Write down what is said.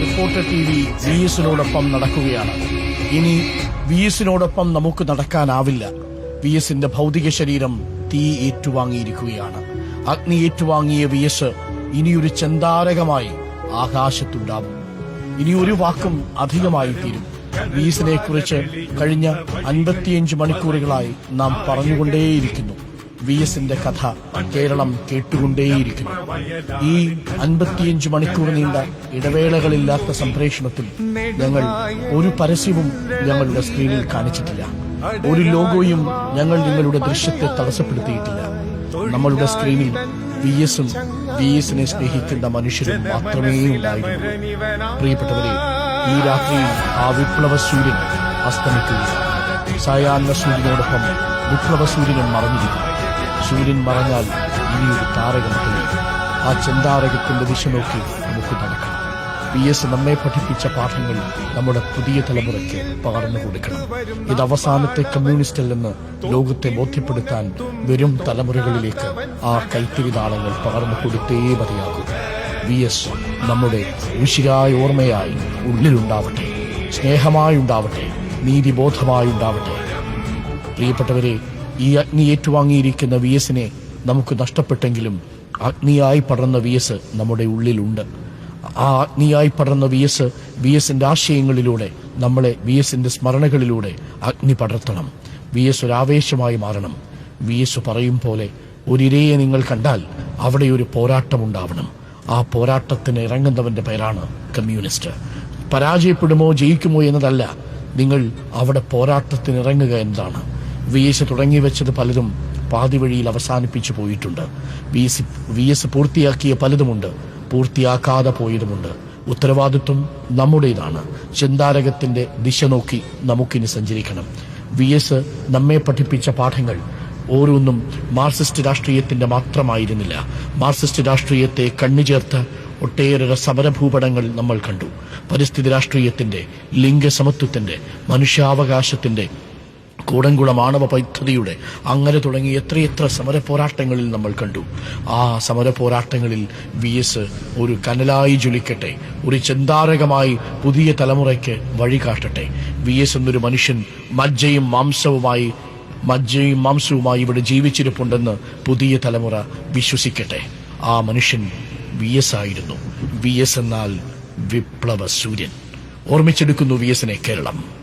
Reporter T V V എസിനോടൊപ്പം നടക്കുകയാണ്. ഇനി വി എസിനോടൊപ്പം നമുക്ക് നടക്കാനാവില്ല. വി എസിന്റെ ഭൗതിക ശരീരം തീ ഏറ്റുവാങ്ങിയിരിക്കുകയാണ്. അഗ്നി ഏറ്റുവാങ്ങിയ വി എസ് ഇനിയൊരു ചെന്താരകമായി ആകാശത്തുണ്ടാവും. ഇനി ഒരു വാക്കും അധികമായി തീരും. വി എസിനെ കുറിച്ച് കഴിഞ്ഞ അൻപത്തിയഞ്ച് മണിക്കൂറുകളായി നാം പറഞ്ഞുകൊണ്ടേയിരിക്കുന്നു. വി എസിന്റെ കഥ കേരളം കേട്ടുകൊണ്ടേയിരിക്കുന്നു. ഈ അൻപത്തിയഞ്ച് മണിക്കൂർ നീണ്ട ഇടവേളകളില്ലാത്ത സംപ്രേഷണത്തിൽ ഞങ്ങൾ ഒരു പരസ്യവും ഞങ്ങളുടെ സ്ക്രീനിൽ കാണിച്ചിട്ടില്ല. ഒരു ലോഗോയും ഞങ്ങൾ നിങ്ങളുടെ ദൃശ്യത്തെ തടസ്സപ്പെടുത്തിയിട്ടില്ല. നമ്മളുടെ സ്ക്രീനിൽ വി എസും വി എസിനെ സ്നേഹിക്കുന്ന മനുഷ്യരും മാത്രമേ ഉണ്ടായിരുന്നു പ്രിയപ്പെട്ടവരെ ഈ രാത്രിയിൽ ആ വിപ്ലവ സൂര്യൻ അസ്തമിക്കുകയാണ് സായാഹ്ന സൂര്യനോടൊപ്പം വിപ്ലവ സൂര്യനും മറഞ്ഞിരിക്കുന്നു. സൂര്യൻ മറഞ്ഞാൽ ഇനിയൊരു താരകം തെളിയും ആ ചെന്താരകത്തിന്റെ ദിശ നോക്കി നമുക്ക് നടക്കണം പി എസ് നമ്മെ പഠിപ്പിച്ച പാഠങ്ങൾ നമ്മുടെ പുതിയ തലമുറയ്ക്ക് പകർന്നു കൊടുക്കണം. ഇത് അവസാനത്തെ കമ്മ്യൂണിസ്റ്റ് അല്ലെന്ന് ലോകത്തെ ബോധ്യപ്പെടുത്താൻ വരും തലമുറകളിലേക്ക് ആ കൈത്തിരി നാളങ്ങൾ പകർന്നു കൊടുത്തേ മതിയാകൂ. വി എസ് നമ്മുടെ ഉശിരായ ഓർമ്മയായി ഉള്ളിലുണ്ടാവട്ടെ സ്നേഹമായുണ്ടാവട്ടെ നീതിബോധമായുണ്ടാവട്ടെ. പ്രിയപ്പെട്ടവരെ ഈ അഗ്നി ഏറ്റുവാങ്ങിയിരിക്കുന്ന വി എസിനെ നമുക്ക് നഷ്ടപ്പെട്ടെങ്കിലും അഗ്നിയായി പടർന്ന വി എസ് നമ്മുടെ ഉള്ളിലുണ്ട്. ആ അഗ്നിയായി പടർന്ന വി എസ് വി എസിന്റെ ആശയങ്ങളിലൂടെ നമ്മളെ വി എസിന്റെ സ്മരണകളിലൂടെ അഗ്നി പടർത്തണം. വി എസ് ഒരു ആവേശമായി മാറണം. വി എസ് പറയും പോലെ ഒരിരയെ നിങ്ങൾ കണ്ടാൽ അവിടെ ഒരു പോരാട്ടമുണ്ടാവണം ആ പോരാട്ടത്തിന് ഇറങ്ങുന്നവന്റെ പേരാണ് കമ്മ്യൂണിസ്റ്റ്. പരാജയപ്പെടുമോ ജയിക്കുമോ എന്നതല്ല നിങ്ങൾ അവിടെ പോരാട്ടത്തിന് ഇറങ്ങുക എന്നതാണ്. വി എസ് തുടങ്ങി വെച്ചത് പലതും പാതി വഴിയിൽ അവസാനിപ്പിച്ചു പോയിട്ടുണ്ട്. വി എസ് വി എസ് പൂർത്തിയാക്കിയ പലതുമുണ്ട്. പൂർത്തിയാക്കാതെ പോയതുമുണ്ട്. ഉത്തരവാദിത്വം നമ്മുടേതാണ്. ചിന്താരകത്തിന്റെ ദിശ നോക്കി നമുക്കിനി സഞ്ചരിക്കണം. വി എസ് നമ്മെ പഠിപ്പിച്ച പാഠങ്ങൾ ഓരോന്നും മാർസിസ്റ്റ് രാഷ്ട്രീയത്തിന്റെ മാത്രമായിരുന്നില്ല. മാർസിസ്റ്റ് രാഷ്ട്രീയത്തെ കണ്ണുചേർത്ത് ഒട്ടേറെ സമരഭൂപടങ്ങൾ നമ്മൾ കണ്ടു. പരിസ്ഥിതി രാഷ്ട്രീയത്തിന്റെ ലിംഗസമത്വത്തിന്റെ മനുഷ്യാവകാശത്തിന്റെ കൂടംകുളം ആണവ പദ്ധതിയുടെ അങ്ങനെ തുടങ്ങി എത്രയെത്ര സമര പോരാട്ടങ്ങളിൽ നമ്മൾ കണ്ടു. ആ സമര പോരാട്ടങ്ങളിൽ വി എസ് ഒരു കനലായി ജ്വലിക്കട്ടെ ഒരു ചെന്താരകമായി പുതിയ തലമുറയ്ക്ക് വഴികാട്ടട്ടെ വി എസ് എന്നൊരു മനുഷ്യൻ മജ്ജയും മാംസവുമായി മജ്ജയും മാംസവുമായി ഇവിടെ ജീവിച്ചിരിപ്പുണ്ടെന്ന് പുതിയ തലമുറ വിശ്വസിക്കട്ടെ. ആ മനുഷ്യൻ വി എസ് ആയിരുന്നു. വി എസ് എന്നാൽ വിപ്ലവ സൂര്യൻ. ഓർമ്മിച്ചെടുക്കുന്നു വി എസിനെ കേരളം.